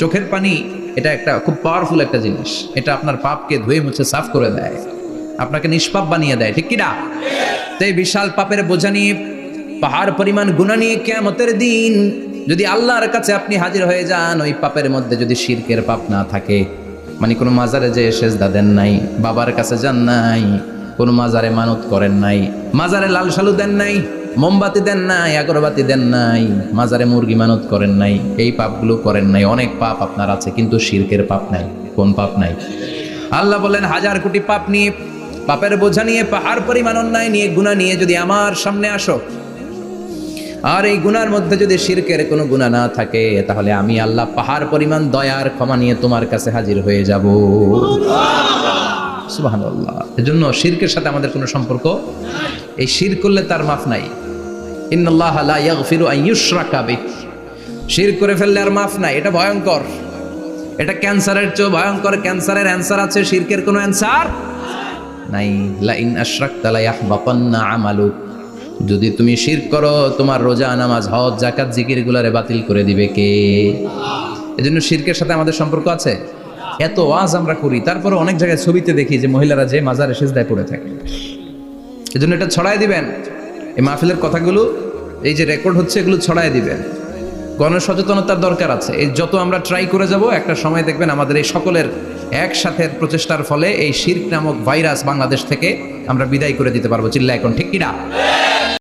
চোখের পানি এটা একটা খুব পাওয়ারফুল একটা জিনিস। এটা আপনার পাপকে ধুয়ে মুছে সাফ করে দেয়। আপনাকে নিষ্পাপ বানিয়ে দেয়। ঠিক কিনা তো বিশাল পাপের বোঝা নিয়ে, পাহাড় পরিমাণ গুণা নিয়ে কেমতের দিন যদি আল্লাহর কাছে আপনি হাজির হয়ে যান, ওই পাপের মধ্যে যদি শিরকের পাপ না থাকে মানে কোনো মাজারে যে সেজদা দেন নাই, বাবার কাছে যান নাই, কোনো মাজারে মানত করেন নাই, মাজারে লাল সালু দেন নাই মোমবাতি দেন নাই, আগরবাতি দেন নাই, মাজারে মুরগি মানত করেন নাই, এই পাপগুলো করেন নাই, অনেক পাপ আপনার আছে, কিন্তু শিরকের পাপ নাই, কোন পাপ নাই? আল্লাহ বলেন হাজার কোটি পাপ নিয়ে, পাপের বোঝা নিয়ে, পাহাড় পরিমাণ অন্যায় নিয়ে গুণা নিয়ে যদি আমার সামনে আসো, আর এই গুনার মধ্যে যদি শিরকের কোনো গুণা না থাকে, তাহলে আমি আল্লাহ পাহাড় পরিমাণ দয়ার ক্ষমা নিয়ে তোমার কাছে হাজির হয়ে যাব। সুবহানাল্লাহ। এজন্য শিরকের সাথে আমাদের কোনো সম্পর্ক এই শির করলে তার মাফ নাই। ইন্নাল্লাহ লা ইয়াগফিরু আন ইউশরাকা বিহি। শির করে ফেললে আর মাফ নাই। এটা ভয়ঙ্কর। এটা ক্যান্সারের চেয়ে ভয়ঙ্কর। ক্যান্সারের অ্যান্সার আছে, শিরকের কোনো অ্যান্সার নাই। লা ইন আশরাকতা লা ইয়াহবাতান্না আমালুক যদি তুমি শির করো, তোমার রোজা, নামাজ, হজ জাকাত জিকির গুলারে বাতিল করে দিবে কে? এজন্য শিরকের সাথে আমাদের সম্পর্ক আছে? এত ওয়াজ আমরা করি, তারপরে অনেক জায়গায় ছবিতে দেখি যে মহিলারা যে মাজারে সেজদায় পড়ে থাকে। এজন্য এটা ছড়াই দিবেন। এই মাহফিলের কথাগুলো, এই যে রেকর্ড হচ্ছে, এগুলো ছড়াই দিবেন। গণসচেতনতার দরকার আছে। এই যত আমরা ট্রাই করে যাব, একটা সময় দেখবেন আমাদের এই সকলের একসাথে প্রচেষ্টার ফলে এই শির্ক নামক ভাইরাস বাংলাদেশ থেকে আমরা বিদায় করে দিতে পারব। চিল্লা এখন, ঠিক কিনা